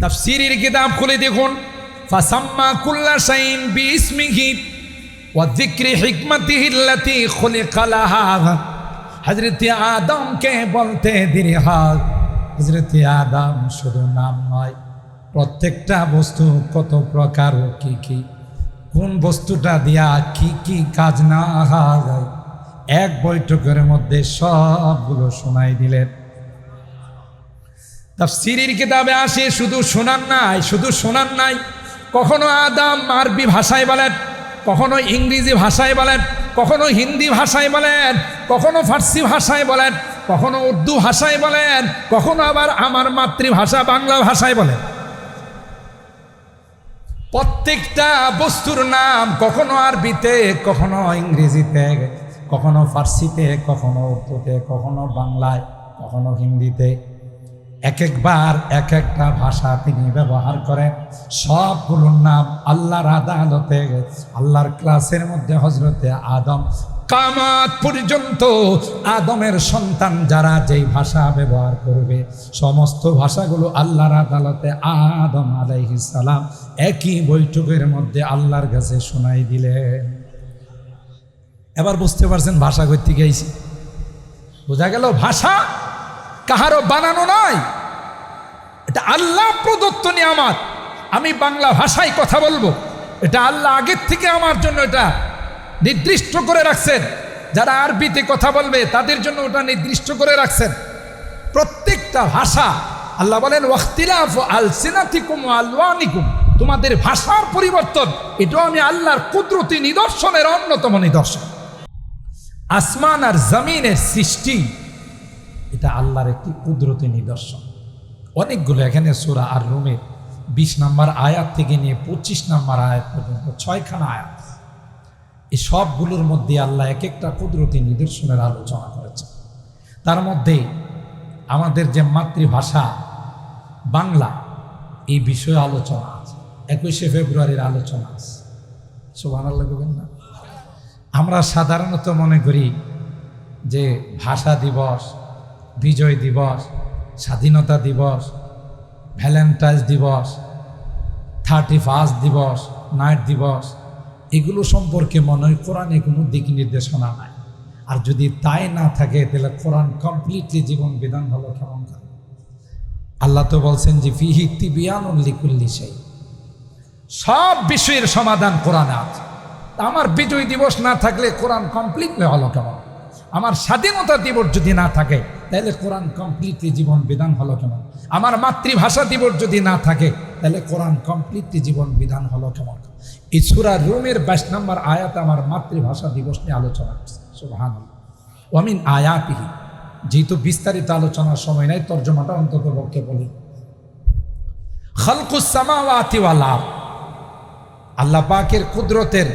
তাফসীরের কিতাব খুলে দেখুন। ফাসাম্মা কুল্লা শাইইন বিইসমিহি ওয়া যিকরি হিকমাতিহি আল্লাতী খুলিকা লাহা। হযরত আদমকে বলতে দেরি হয়। হযরত আদম শুধু নাম নয়, প্রত্যেকটা বস্তু কত প্রকার ও কি কি। কোন বস্তুটা দিয়া কি কি কাজ না হয়। এক বৈঠকের মধ্যে সবগুলো শোনাই দিলেন। তাফসিরির কিতাবে আসে, শুধু শোনান নাই, শুধু শোনান নাই। কখনো আদাম আরবি ভাষায় বলেন, কখনো ইংরেজি ভাষায় বলেন, কখনো হিন্দি ভাষায় বলেন, কখনো ফার্সি ভাষায় বলেন, কখনো উর্দু ভাষায় বলেন, কখনো আবার আমার মাতৃভাষা বাংলা ভাষায় বলেন। প্রত্যেকটা বস্তুর নাম কখনো আরবিতে, কখনো ইংরেজিতে, কখনো ফার্সিতে, কখনো উর্দুতে, কখনো বাংলায়, কখনো হিন্দিতে। এক একবার এক একটা ভাষা তিনি ব্যবহার করেন। সবগুলোর নাম আল্লাহর আদালতে, আল্লাহর ক্লাসের মধ্যে হজরতে আদম। কামাত পর্যন্ত আদমের সন্তান যারা যেই ভাষা ব্যবহার করবে, সমস্ত ভাষাগুলো আল্লাহর আদালতে আদম সালাম একই বৈঠকের মধ্যে আল্লাহর কাছে শোনাই দিলেন। এবার বুঝতে পারছেন ভাষা করতে গেছি। বোঝা গেল ভাষা কাহারও বানানো নয় এটা আল্লাহ প্রদত্ত নিয়ামত। আমি বাংলা ভাষায় কথা বলব। এটা আল্লাহ আগের থেকে আমার জন্য এটা নির্দিষ্ট করে রাখছেন। যারা আরবিতে কথা বলবে, তাদের জন্য ওটা নির্দিষ্ট করে রাখছেন। প্রত্যেকটা ভাষা, আল্লাহ বলেন ওয়াক্তিলাফ আল সিনাতিকুম আলওয়ানিকুম। তোমাদের ভাষার পরিবর্তন, এটাও আমি আল্লাহর কুদরতি নিদর্শনের অন্যতম নিদর্শন। আসমান আর জমিনের সৃষ্টি এটা আল্লাহর একটি কুদরতি নিদর্শন। অনেকগুলো এখানে সোরা আর রুমে বিশ নাম্বার আয়াত থেকে নিয়ে পঁচিশ নম্বর আয়াত পর্যন্ত ছয়খানা আয়াত। এই সবগুলোর মধ্যে আল্লাহ এক একটা কুদরতি নিদর্শনের আলোচনা করেছে তার মধ্যে আমাদের যে মাতৃভাষা বাংলা, এই বিষয়ে আলোচনা আছে। একুশে ফেব্রুয়ারির আলোচনা আছে। সোহান আল্লাহ না? আমরা সাধারণত মনে করি যে ভাষা দিবস বিজয় দিবস, স্বাধীনতা দিবস, ভ্যালেন্টাইন্স দিবস থার্টি ফার্স্ট দিবস, নাইট দিবস, এগুলো সম্পর্কে মনে হয় কোরআনে কোনো দিক নির্দেশনা নাই। আর যদি তাই না থাকে, তাহলে কোরআন কমপ্লিটলি জীবন বিধান হলো কেমন করে? আল্লাহ তো বলছেন যে ফিহিতি বিয়ান লিকুল্লি সেই সব বিষয়ের সমাধান কোরআনে আছে। আমার বিজয় দিবস না থাকলে কোরআন কমপ্লিটলি হলো কেমন? আমার স্বাধীনতা দিবস যদি না থাকে, তাহলে কোরআন কমপ্লিটলি জীবন বিধান হলো কেমন? আমার মাতৃভাষা দিবস যদি না থাকে, তাহলে কোরআন কমপ্লিটলি জীবন বিধান হলো কেমন? এই সুরা রুমের বাইশ নম্বর আয়াত আমার মাতৃভাষা দিবস নিয়ে আলোচনা করছে। সুবহান অমিন আয়াতিহি। যেহেতু বিস্তারিত আলোচনার সময় নাই, তর্জমাটা অন্তত পক্ষে বলি খালকুসামাওয়াতি ওয়াল আল্লাহ পাকের কুদরতের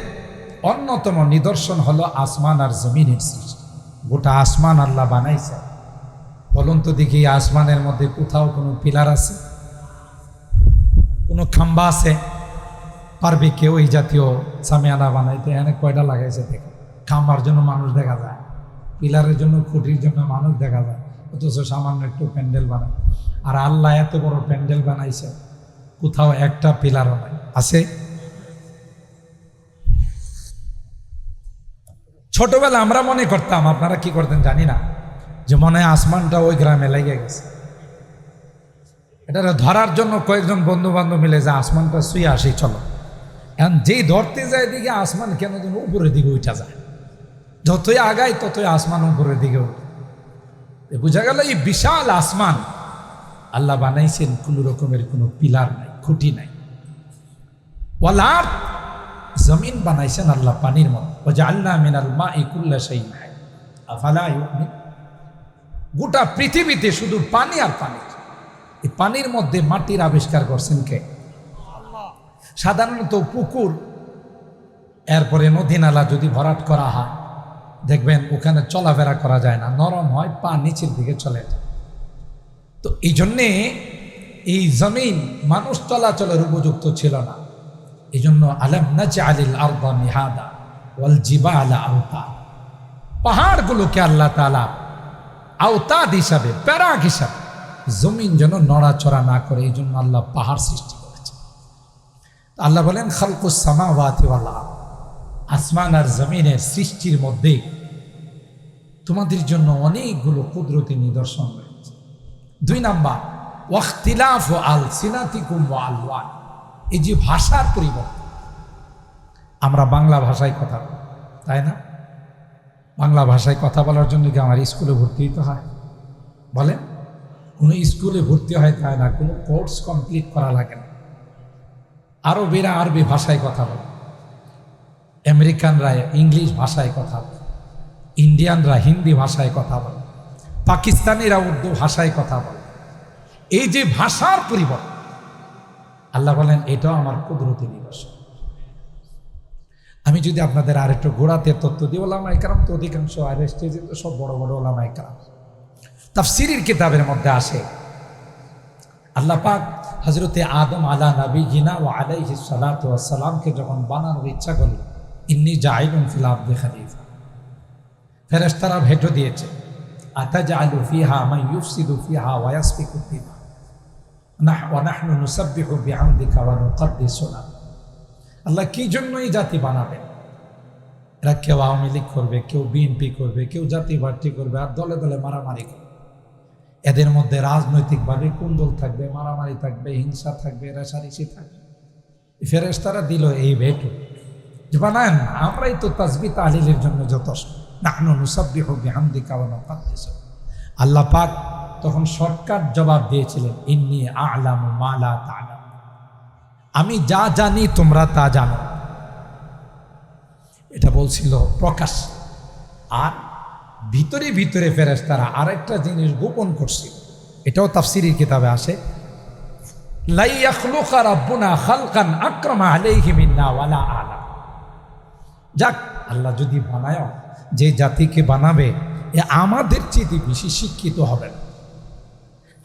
অন্যতম নিদর্শন হলো আসমান আর জমিনের সৃষ্টি। গোটা আসমান আল্লাহ বানাইছে। বলুন তো দেখি আসমানের মধ্যে কোথাও কোনো পিলার আছে? কোনো খাম্বা আছে? পারবে কেউ এই জাতীয় সামিয়ানা বানাইতে? এনে কয়টা লাগাইছে দেখে। খাম্বার জন্য মানুষ দেখা যায়, পিলারের জন্য, খুঁটির জন্য মানুষ দেখা যায়, অথচ সামান্য একটু প্যান্ডেল বানায়। আর আল্লাহ এত বড় প্যান্ডেল বানাইছে, কোথাও একটা পিলারও নাই। আছে? ছোটবেলা আমরা মনে করতাম, আপনারা কি করতেন জানি না, যে মনে হয় আসমানটা ওই গ্রামে লেগে গেছে। এটা ধরার জন্য কয়েকজন বন্ধু বান্ধব মিলে যে আসমানটা শুয়ে আসি, চলো। এখন যেই ধরতে যায় দিকে আসমান কেন যেন উপরের দিকে উঠা যায়। যতই আগায় ততই আসমান উপরের দিকে উঠে। বোঝা গেল এই বিশাল আসমান, আল্লাহ বানাইছেন কোনো রকমের কোনো পিলার নাই, খুঁটি নাই। ওয়ালার জমিন বানাইছেন আল্লাহ পানির মতো। ও যে আল্লাহ মিনাল মা ইকুল্লা সেই আফালা গোটা পৃথিবীতে শুধু পানি আর পানি। এই পানির মধ্যে মাটির আবিষ্কার করছেন কে? সাধারণত পুকুর, এরপরে নদী নালা যদি ভরাট করা হয়, দেখবেন ওখানে চলাফেরা করা যায় না, নরম হয়, পা নিচের দিকে চলে যায়। তো এই জন্যে এই জমিন মানুষ চলাচলের উপযুক্ত ছিল না। এই জন্য আলম নাচে আলিল আরদা মিহাদা ওয়াল জিবা আলা আওতা। পাহাড়গুলোকে আল্লাহ তালা আওতাদ হিসাবে প্যারাক হিসাবে জমিন যেন নড়াচড়া না করে এই জন্য আল্লাহ পাহাড় সৃষ্টি করেছে। আল্লাহ বলেন আসমান আর জমিনের সৃষ্টির মধ্যে তোমাদের জন্য অনেকগুলো কুদরতি নিদর্শন রয়েছে। দুই নাম্বার, ওয়াখতিলাফ আল সিনাতিকুম এই যে ভাষার পরিবর্তন, আমরা বাংলা ভাষায় কথা বলি, তাই না? বাংলা ভাষায় কথা বলার জন্য কি আমার স্কুলে ভর্তি হতে হয়? বলেন, কোনো স্কুলে ভর্তি হয় তাই না, কোনো কোর্স কমপ্লিট করা লাগে না। আরবেরা আরবি ভাষায় কথা বলে, আমেরিকানরা ইংলিশ ভাষায় কথা বলে, ইন্ডিয়ানরা হিন্দি ভাষায় কথা বলে, পাকিস্তানিরা উর্দু ভাষায় কথা বলে। এই যে ভাষার পরিবর্তন আল্লাহ বলেন, এটাও আমার কুদরতি নিদর্শন। আমি যদি আপনাদের আর একটু গোড়াতে তথ্য দিই ওলামাই কারাম তো অধিকাংশ আর স্টেজে তো সব বড় বড় ওলামাই কারাম তাফসিরির কিতাবের মধ্যে আসে, আল্লাহ পাক হজরতে আদম আলা নবী জিনা ও আলাইহি সালাত সালামকে যখন বানানোর ইচ্ছা করল ইন্নি জাইলুন ফিল আব্দে খালিফা। ফেরেশতারা ভেটো দিয়েছে আতাজালু ফিহা মান ইউফসিদু ফিহা ওয়া আল্লাহ কি জন্য এই জাতি বানাবেন এরা কেউ আওয়ামী লীগ করবে, কেউ বিএনপি করবে, কেউ জাতি করবে, আর দলে দলে মারামারি করবে। এদের মধ্যে রাজনৈতিকভাবে কুন্দল থাকবে, মারামারি থাকবে, হিংসা থাকবে, রেশারেশি থাকবে। ফেরেশতারা দিল এই ভেটো। যে বানায় না আমরাই তো তাজবি তাহলিলের জন্য যথেষ্ট। নাহনু নুসাব্বিহু বিহামদিকা ওয়া নুকদ্দিসু আল্লাহ পাক তখন শর্টকাট জবাব দিয়েছিলেন, ইন্নি আ'লামু মা লা তা'লাম। আমি যা জানি তোমরা তা জানো। এটা বলছিল প্রকাশ। আর ভিতরে ভিতরে ফেরেস তারা আরেকটা জিনিস গোপন করছিল এটাও তাফসিরির কিতাবে আসে যাক, আল্লাহ যদি বানায়, যে জাতিকে বানাবে, এ আমাদের চেয়ে বেশি শিক্ষিত হবে না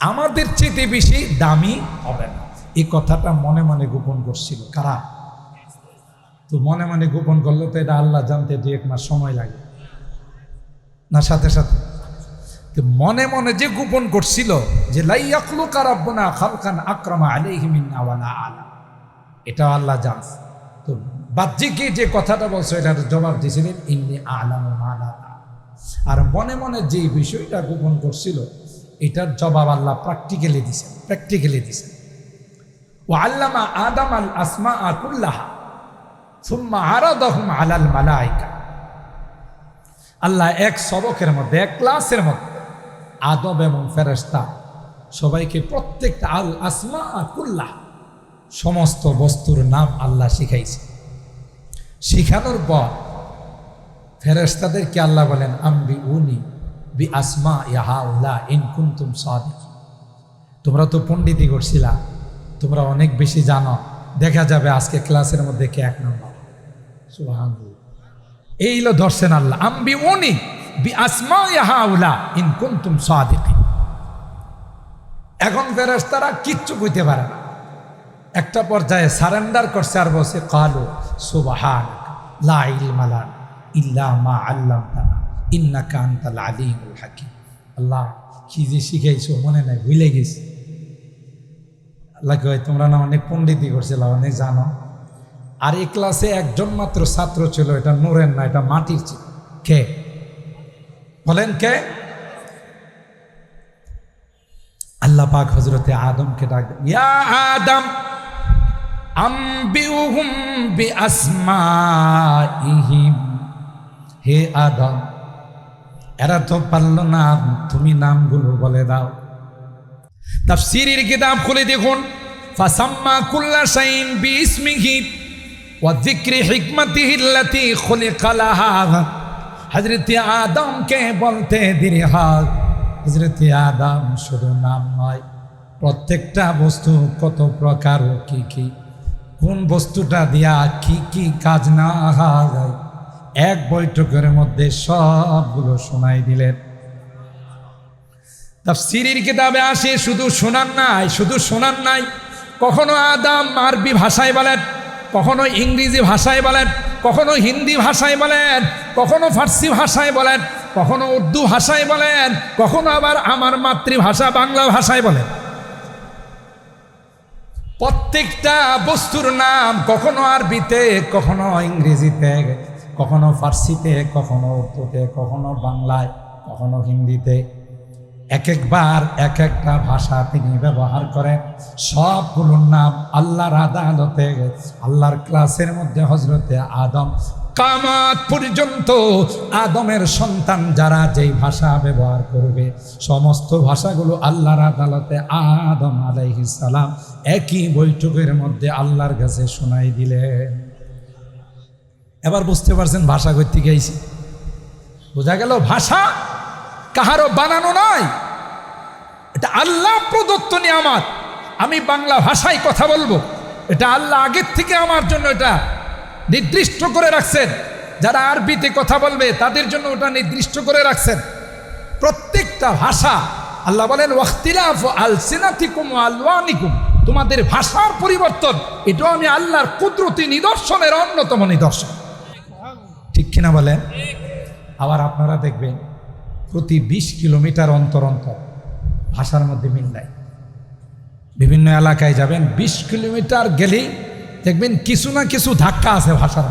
আমাদের চেয়ে বেশি দামি হবে না। এই কথাটা মনে মনে গোপন করছিল। কারা? তো মনে মনে গোপন করলে তো এটা আল্লাহ জানতে দু এক মাস সময় লাগে। না, সাথে সাথে। তো মনে মনে যে গোপন করছিল যে লাইয়াকলু কারাব্বনা খালকান আক্রমা আলাইহিমিন আওয়ালা আলা এটা আল্লাহ জান তো বাহ্যিকে যে কথাটা বলছো, এটার জবাব দিয়েছিলেন, ইন্নি আলাম মালা আর মনে মনে যে বিষয়টা গোপন করছিল এটার জবাব আল্লাহ প্র্যাকটিক্যালি দিছেন প্র্যাকটিক্যালি দিছেন ও আল্লামা আদাম আল আসমা আকুল্লাহা সুম্মা আরাদহম আলাল মালাইকা। আল্লাহ এক সবকের মধ্যে, এক ক্লাসের মধ্যে আদব এবং ফেরেস্তা সবাইকে প্রত্যেকটা আল আসমা আকুল্লাহ সমস্ত বস্তুর নাম আল্লাহ শিখাইছে। শিখানোর পর ফেরেস্তাদেরকে আল্লাহ বলেন আম্বি উনি বি আসমা ইহা উল্লাহ ইন কুন্তুম সাদিক। তোমরা তো পণ্ডিতি করছিলা, তোমরা অনেক বেশি জানো, দেখা যাবে আজকে ক্লাসের মধ্যে কে এক নম্বর। সুবাহান এই হলো ধরছেন আল্লাহ। আম্বি উনি বি আসমা ইহা উল্লাহ ইন কুন্তুম সাদিক। এখন ফেরেস্তারা কিচ্ছু কইতে পারে না। একটা পর্যায়ে সারেন্ডার করছে আর বসে কালো সুবাহান লা ইলমালান ইল্লা মা আল্লাম তানা ইন্না কান্তাল আলিমুল হাকিম। আল্লাহ, কি যে শিখাইছো, মনে নাই, ভুলে গেছি। আল্লাহ তোমরা না অনেক পণ্ডিতি করছিল অনেক জানো। আর এই ক্লাসে একজন মাত্র ছাত্র ছিল, এটা নোরের না, এটা মাটির ছিল। কে? বলেন কে? আল্লাহ পাক হজরতে আদমকে ডাক ইয়া আদম, আম্বিউহুম বি আসমাইহিম হে আদম এরা তো পারল না, তুমি নামগুলো বলে দাও। তাফসীরের কিতাব খুলে দেখুন। ফাসাম্মা কুল্লা শাইইন বিইসমিহি ওয়া যিকরি হিকমাতিহি আল্লাতী খুলিকা লাহা। হযরত আদমকে বলতে দেরি হয়। হযরত আদম শুধু নাম নয়, প্রত্যেকটা বস্তু কত প্রকার ও কি কি। কোন বস্তুটা দিয়া কি কি কাজ না হয়। এক বৈঠকের মধ্যে সবগুলো শোনাই দিলেন। তাফসীরের কিতাবে আসে, শুধু শোনার নাই, শুধু শোনার নাই। কখনো আদাম আরবি ভাষায় বলেন, কখনো ইংরেজি ভাষায় বলেন, কখনো হিন্দি ভাষায় বলেন, কখনো ফার্সি ভাষায় বলেন, কখনো উর্দু ভাষায় বলেন, কখনো আবার আমার মাতৃভাষা বাংলা ভাষায় বলেন। প্রত্যেকটা বস্তুর নাম কখনো আরবিতে, কখনো ইংরেজিতে। কখনো ফার্সিতে, কখনো উর্দুতে, কখনো বাংলায়, কখনো হিন্দিতে। এক একবার এক একটা ভাষা তিনি ব্যবহার করেন। সবগুলোর নাম আল্লাহর আদালতে, আল্লাহর ক্লাসের মধ্যে হজরতে আদম। কামাত পর্যন্ত আদমের সন্তান যারা যেই ভাষা ব্যবহার করবে, সমস্ত ভাষাগুলো আল্লাহর আদালতে আদম আলাইহিস সালাম একই বৈঠকের মধ্যে আল্লাহর কাছে শোনাই দিলেন। এবার বুঝতে পারছেন ভাষা করতে গেছি। বোঝা গেল ভাষা কাহারও বানানো নয় এটা আল্লাহ প্রদত্ত নিয়ামত। আমি বাংলা ভাষায় কথা বলব। এটা আল্লাহ আগের থেকে আমার জন্য এটা নির্দিষ্ট করে রাখছেন। যারা আরবিতে কথা বলবে, তাদের জন্য ওটা নির্দিষ্ট করে রাখছেন। প্রত্যেকটা ভাষা, আল্লাহ বলেন ওয়াক্তিলাফ আল সিনাতিকুম আলওয়ানিকুম। তোমাদের ভাষার পরিবর্তন, এটাও আমি আল্লাহর কুদরতি নিদর্শনের অন্যতম নিদর্শন। কিনা বলেন? আবার আপনারা দেখবেন প্রতি বিশ কিলোমিটার অন্তর অন্তর ভাষার মধ্যে মিল নাই। বিভিন্ন এলাকায় যাবেন, বিশ কিলোমিটার গেলেই দেখবেন কিছু না কিছু ধাক্কা আছে ভাষার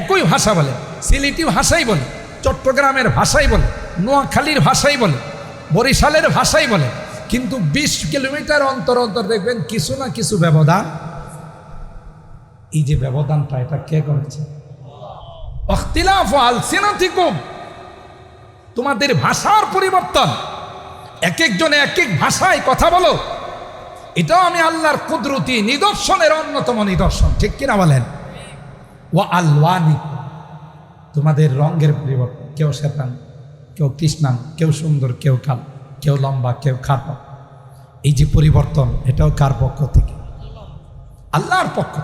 একই ভাষা বলে, সিলেটি ভাষাই বলে, চট্টগ্রামের ভাষাই বলে, নোয়াখালীর ভাষাই বলে, বরিশালের ভাষাই বলে। কিন্তু বিশ কিলোমিটার অন্তর অন্তর দেখবেন কিছু না কিছু ব্যবধান। এই যে ব্যবধানটা, এটা কে করেছে? অখতিলাফ আলসিনাতিকুম তোমাদের ভাষার পরিবর্তন। এক একজনে এক এক ভাষায় কথা বলো। এটাও আমি আল্লাহর কুদরতি নিদর্শনের অন্যতম নিদর্শন, ঠিক কিনা বলেন? ও আল্লানি তোমাদের রঙের পরিবর্তন। কেউ শ্বেতান কেউ কৃষ্ণান কেউ সুন্দর, কেউ কাল, কেউ লম্বা, কেউ খাটো। এই যে পরিবর্তন, এটাও কার পক্ষ থেকে? আল্লাহর পক্ষ।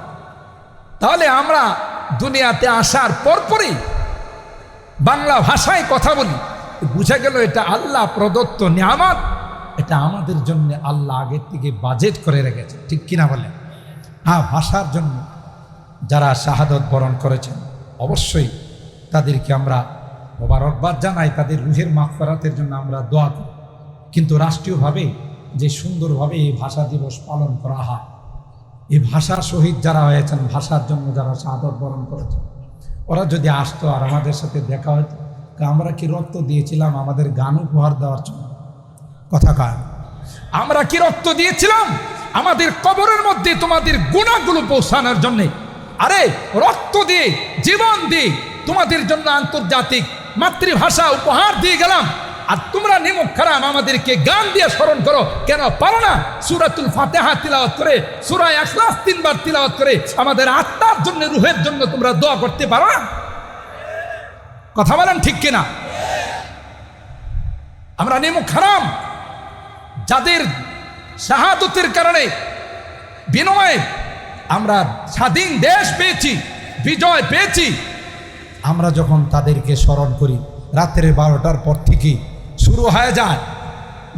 তাহলে আমরা দুনিয়াতে আসার পরপরই বাংলা ভাষায় কথা বলি, বুঝা গেল এটা আল্লাহ প্রদত্ত নিয়ামত, এটা আমাদের জন্য আল্লাহ আগের থেকে বাজেট করে রেখেছে। ঠিক কিনা বলেন হ্যাঁ ভাষার জন্য যারা শাহাদত বরণ করেছেন, অবশ্যই তাদেরকে আমরা মোবারকবাদ জানাই, তাদের রুহের মাফরাতের জন্য আমরা দোয়া করি। কিন্তু রাষ্ট্রীয়ভাবে যে সুন্দরভাবে এই ভাষা দিবস পালন করা হয় এই ভাষার শহীদ যারা হয়েছেন, ভাষার জন্য যারা শাহাদত বরণ করেছেন, ওরা যদি আসতো আর আমাদের সাথে দেখা হতো আমরা কি রক্ত দিয়েছিলাম? আমাদের গান উপহার দেওয়ার জন্য। কথা কার? আমরা কি রক্ত দিয়েছিলাম? আমাদের কবরের মধ্যে তোমাদের গুণাগুলো পৌঁছানোর জন্য। আরে, রক্ত দিয়ে, জীবন দিয়ে তোমাদের জন্য আন্তর্জাতিক মাতৃভাষা উপহার দিয়ে গেলাম। আর তোমরা নিমুখ খারাম আমাদেরকে গান দিয়ে স্মরণ করো। কেন? পারো না? সুরাতুল ফাতেহা তিলাওয়াত করে, সুরায় আখলাস তিনবার তিলাওয়াত করে, আমাদের আত্মার জন্য, রুহের জন্য তোমরা দোয়া করতে পারো না? কথা বলেন ঠিক কিনা? আমরা নিমুখ খারাম যাদের শাহাদতের কারণে, বিনয়ে, আমরা স্বাধীন দেশ পেয়েছি, বিজয় পেয়েছি, আমরা যখন তাদেরকে স্মরণ করি রাত্রে বারোটার পর থেকে শুরু হয়ে যায়।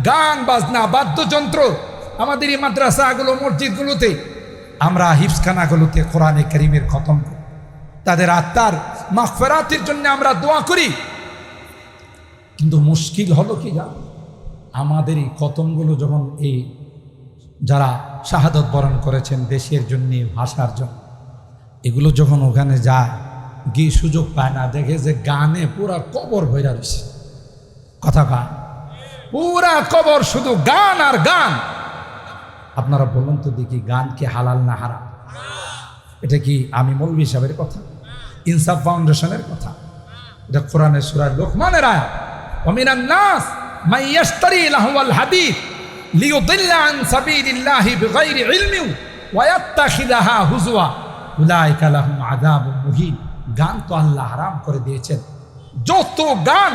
গান, বাজনা, বাদ্যযন্ত্র আমাদের এই মাদ্রাসাগুলো, মসজিদগুলোতে আমরা হিফসখানাগুলোতে কোরআনে করিমের খতম করি। তাদের আত্মার মাফেরাতের জন্য আমরা দোয়া করি। কিন্তু মুশকিল হলো কি জান? আমাদের এই কতমগুলো যখন এই যারা শাহাদত বরণ করেছেন দেশের জন্য, ভাষার জন্য, এগুলো যখন ওখানে যায়, গিয়ে সুযোগ পায় না, দেখে যে গানে পুরা কবর ভৈরা রয়েছে। কথা গান পুরা কবর শুধু গান আর গান। আপনারা বলুন তো দেখি গান কি হালাল না হারাম? এটা কি আমি মৌলভি সাহেবের কথা? ইনসাফ ফাউন্ডেশনের কথা? এটা কোরআনের সুরার লোকমানের আয়া অমিনান নাস মাই ইয়াশতারি লাহুয়াল হাদিদ লিউদিল্লা আন সাবিলিল্লাহি বিগাইরি ইলমি ওয়া ইয়াত্তাখিযাহা হুজুয়া উলাইকা লাহুম আযাবুন মুহিন। গান তো আল্লাহ হারাম করে দিয়েছেন। যত গান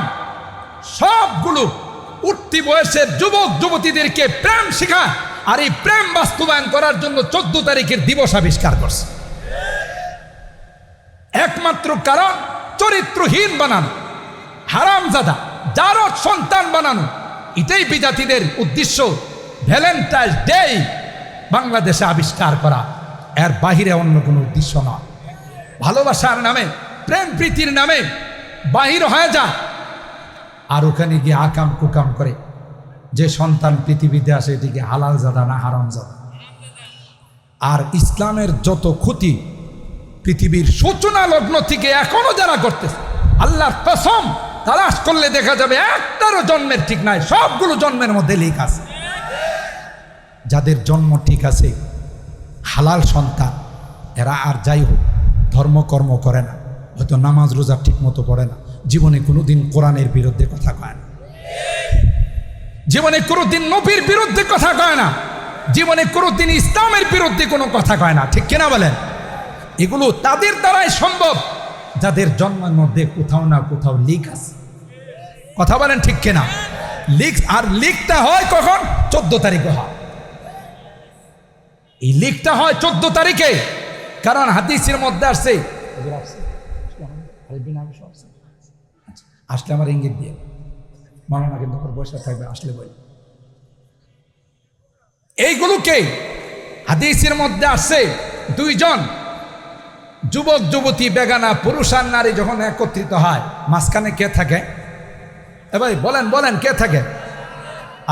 সবগুলো উঠতি বয়সের যুবক যুবতীদেরকে প্রেম শেখায় আর এই প্রেম বাস্তবায়ন করার জন্য চোদ্দ তারিখের দিবস আবিষ্কার করছে। একমাত্র কারণ চরিত্রহীন বানানো, হারামজাদা, জারদ সন্তান বানানো। এটাই বিজাতিদের উদ্দেশ্য। ভ্যালেন্টাইন্স ডে বাংলাদেশে আবিষ্কার করা। এর বাহিরে অন্য কোনো উদ্দেশ্য নয়। ভালোবাসার নামে, প্রেম প্রীতির নামে বাহির হয়ে যায় আর ওখানে গিয়ে আকাম কুকাম করে যে সন্তান পৃথিবীতে আসে এটিকে হালাল জাদা না হারাম জাদা। আর ইসলামের যত ক্ষতি, পৃথিবীর সূচনা লগ্ন থেকে এখনও যারা করতেছে, আল্লাহর কসম, তালাশ করলে দেখা যাবে একটারও জন্মের ঠিক নাই, সবগুলো জন্মের মধ্যে লিক আছে। যাদের জন্ম ঠিক আছে, হালাল সন্তান, এরা আর যাই হোক, ধর্মকর্ম করে না, হয়তো নামাজ রোজা ঠিক মতো পড়ে না। জীবনে কোনোদিন কোরআনের বিরুদ্ধে কথা কয় না। জীবনে কোনোদিন নবীর বিরুদ্ধে কথা কয় না। জীবনে কোনোদিন ইসলামের বিরুদ্ধে কোনো কথা কয় না। ঠিক কিনা বলেন? এগুলো তাদের দ্বারাই সম্ভব, যাদের জন্মের মধ্যে কোথাও না কোথাও লিক আছে। কথা বলেন ঠিক কিনা? লিক আর লিকটা হয় কখন? চোদ্দ তারিখে হয়। এই লিকটা হয় চোদ্দ তারিখে। কারণ হাদিসের মধ্যে আসছে আসলে আমার ইঙ্গিত দিয়ে। মামা কিন্তু ওর বসে থাকবে, আসলে বই এইগুলোকে হাদিসের মধ্যে আসছে দুইজন। যুবক, যুবতী, বেগানা, পুরুষ আর নারী যখন একত্রিত হয়, মাঝখানে কে থাকে? এ ভাই, বলেন বলেন, কে থাকে?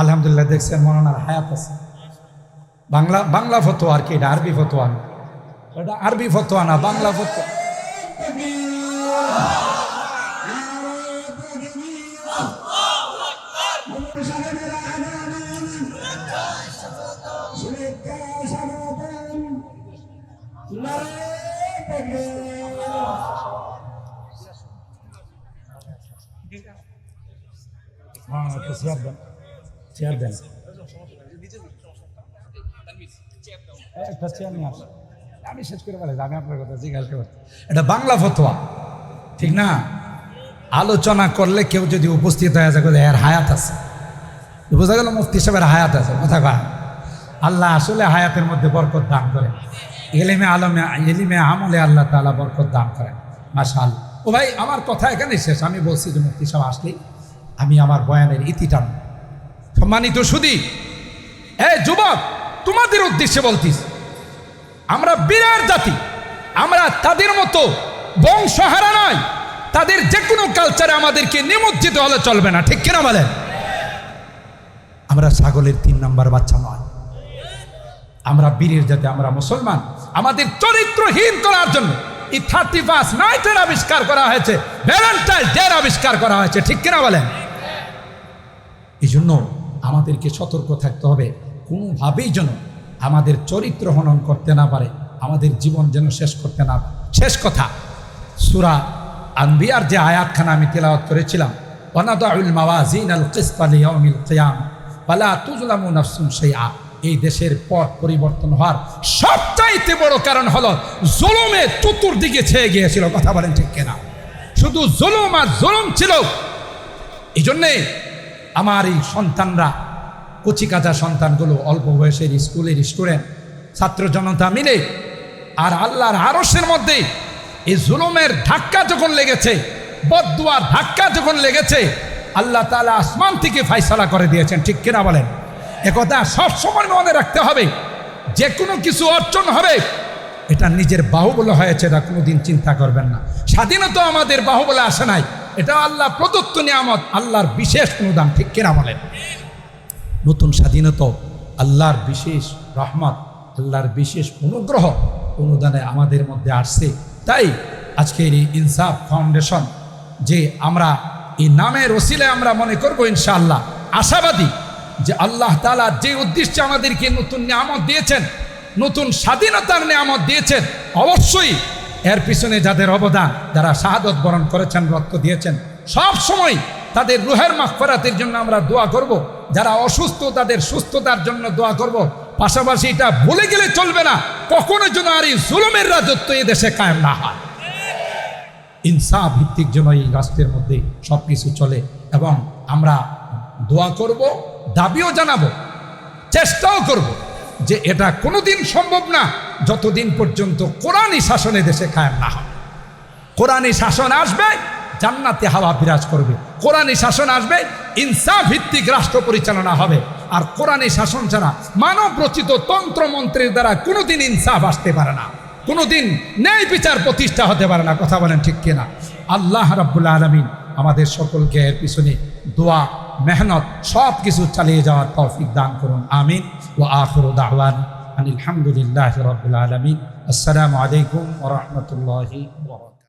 আলহামদুলিল্লাহ, দেখছেন মনোনার হায়াত আছে। বাংলা বাংলা ফতোয়া আর কি, এটা আরবি ফতোয়া না? এটা আরবি ফতোয়া না, বাংলা ফতোয়া। আমি শেষ করে আমি আপনার কথা জিজ্ঞাসা করতে এটা বাংলা ফতোয়া, ঠিক না? আলোচনা করলে কেউ যদি উপস্থিত হয়ে যায় এর হায়াত আছে। বোঝা গেল মুফতি সাহেবের হায়াত আছে, কথা কয়। আল্লাহ আসলে হায়াতের মধ্যে বরকত দান করেন। এলিমে আলমে, এলিমে আমলে আল্লাহ তালা বরকত দান করেন মাশাল ও ভাই, আমার কথা এখানে শেষ। আমি বলছি যে মুফতি সাহেব আসলেই আমি আমার বয়ানের ইতি টান সম্মানিত সুদী, এ যুবক, তোমাদের উদ্দেশ্যে বলতিস, আমরা বিরাট জাতি, আমরা তাদের মতো বংশহারা নয়, তাদের যে কোনো কালচারে আমাদেরকে নিমজ্জিত হলে চলবে না, ঠিক কিনা বলেন? আমরা ছাগলের তিন নাম্বার বাচ্চা নয়। আমরা বীরের জাতি, আমরা মুসলমান। আমাদের চরিত্রহীন করার জন্য এই থার্টি ফার্স্ট নাইটের আবিষ্কার করা হয়েছে ভ্যালেন্টাইন ডের আবিষ্কার করা হয়েছে, ঠিক কিনা বলেন? এই জন্য আমাদেরকে সতর্ক থাকতে হবে, কোনোভাবেই যেন আমাদের চরিত্র হনন করতে না পারে, আমাদের জীবন যেন শেষ করতে না শেষ কথা, সুরা আনবিয়ার যে আয়াতখানা আমি তেলাওয়াত করেছিলাম অনাদাউল মাওয়াজিন আল কিসতাল ইয়াউমিল কিয়াম। ফালা তুজলামু নাফসুন এই দেশের পথ পরিবর্তন হওয়ার সবচাইতে বড় কারণ হলো জুলুমে চতুর্দিকে ছেয়ে গিয়েছিল, কথা বলেন ঠিক কেনা। শুধু জুলুম আর জুলুম ছিল। এই জন্যে আমার এই সন্তানরা কচিকাচা সন্তানগুলো অল্প বয়সের স্কুলের স্টুডেন্ট, ছাত্র জনতা মিলে আর আল্লাহর আরসের মধ্যে এই জুলুমের ধাক্কা যখন লেগেছে বদুয়ার ধাক্কা যখন লেগেছে আল্লাহ তালা আসমান থেকে ফাইসলা করে দিয়েছেন, ঠিক কিনা বলেন? একথা সবসময় মনে রাখতে হবে যে কোনো কিছু অর্জন হবে, এটা নিজের বাহুবল হয়েছে, এটা কোনোদিন চিন্তা করবেন না। স্বাধীনতা আমাদের বাহুবলে আসে নাই, এটা আল্লাহ প্রদত্ত নিয়ামত, আল্লাহর বিশেষ অনুদান, ঠিক কিনা বলেন? নতুন স্বাধীনতা, আল্লাহর বিশেষ রহমত, আল্লাহর বিশেষ অনুগ্রহ অনুদানে আমাদের মধ্যে আসছে। তাই আজকের এই ইনসাফ ফাউন্ডেশন, যে আমরা এই নামের ওসিলে আমরা মনে করব ইনশাআল্লাহ আশাবাদী যে আল্লাহ তালা যে উদ্দেশ্যে আমাদেরকে নতুন নিয়ামত দিয়েছেন, নতুন স্বাধীনতার নিয়ামত দিয়েছেন, অবশ্যই এর পিছনে যাদের অবদান, যারা শাহাদত বরণ করেছেন, রক্ত দিয়েছেন, সব সময় তাদের রুহের মাফরাতের জন্য আমরা দোয়া করব। যারা অসুস্থ, তাদের সুস্থতার জন্য দোয়া করব। পাশাপাশি এটা ভুলে গেলে চলবে না কখনো যেন আর এই জুলুমের রাজত্ব এই দেশে কায়েম না হয় ইনসাফ ভিত্তিক যেন এই রাষ্ট্রের মধ্যে সব কিছু চলে এবং আমরা দোয়া করব, দাবিও জানাব, চেষ্টাও করব যে এটা কোনোদিন সম্ভব না, যতদিন পর্যন্ত কোরআনই শাসনে দেশে কায়েম না হয়। কোরআনই শাসন আসবে, জান্নাতে হাওয়া বিরাজ করবে। কোরআনই শাসন আসবে ইনসাফ ভিত্তিক রাষ্ট্র পরিচালনা হবে। আর কোরআনই শাসন ছাড়া মানব রচিত তন্ত্র মন্ত্রের দ্বারা কোনোদিন ইনসাফ আসতে পারে না। কোনোদিন ন্যায় বিচার প্রতিষ্ঠা হতে পারে না, কথা বলেন ঠিক কিনা। আল্লাহ রাব্বুল আলমিন আমাদের সকলকে এর পিছনে দোয়া, মেহনত সব কিছু চালিয়ে যাওয়ার তৌফিক দান করুন, আমিন। ও আখর দাহওয়ান আলহামদুলিল্লাহ রবিল আলমিন। আসসালামু আলাইকুম ওরহমতুল্লাহি